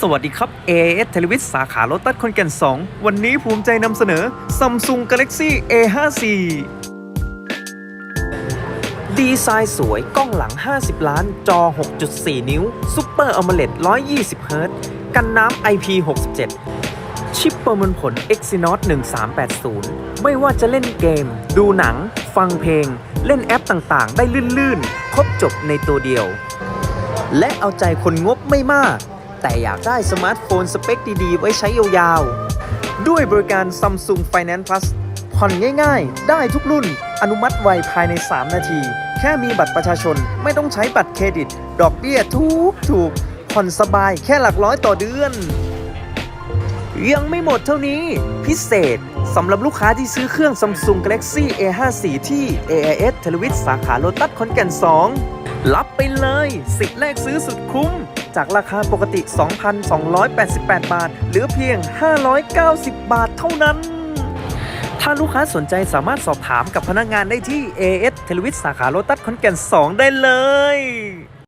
สวัสดีครับ AS เทเลวิสสาขาโลตัสคอนแก่น 2 วันนี้ภูมิใจนำเสนอ Samsung Galaxy A54 ดีไซน์สวยกล้องหลัง 50 ล้าน จอ 6.4 นิ้วซุปเปอร์อ l e d 120เฮิรตซ์กันน้ำ IP67 ชิปประมวลผล Exynos 1380 ไม่ว่าจะเล่นเกม ดูหนัง ฟังเพลง เล่นแอปต่างๆ ได้ลื่น ๆ ครบจบในตัวเดียว และเอาใจคนงบไม่มาก แต่อยากได้สมาร์ทโฟนสเปคดีๆ ไว้ใช้ยาวๆ ด้วยบริการ Samsung Finance Plus ผ่อนง่ายๆ ได้ทุกรุ่น อนุมัติไวภายใน 3 นาที แค่มีบัตรประชาชนไม่ต้องใช้บัตรเครดิต ดอกเบี้ยทุกถูกผ่อนสบายแค่หลักร้อยต่อเดือน ยังไม่หมดเท่านี้ พิเศษสำหรับลูกค้าที่ซื้อเครื่อง Samsung Galaxy A54 ที่ AIS เทเลวิสสาขาโลตัสขอนแก่น 2 รับไปเลย สิทธิ์แรกซื้อสุดคุ้ม จากราคาปกติ 2,288 บาท เหลือเพียง 590 บาทเท่านั้น ถ้าลูกค้าสนใจสามารถสอบถามกับพนักงานได้ที่ AS t e l e v i s สาขาโลตัสคอนแก่น 2 ได้เลย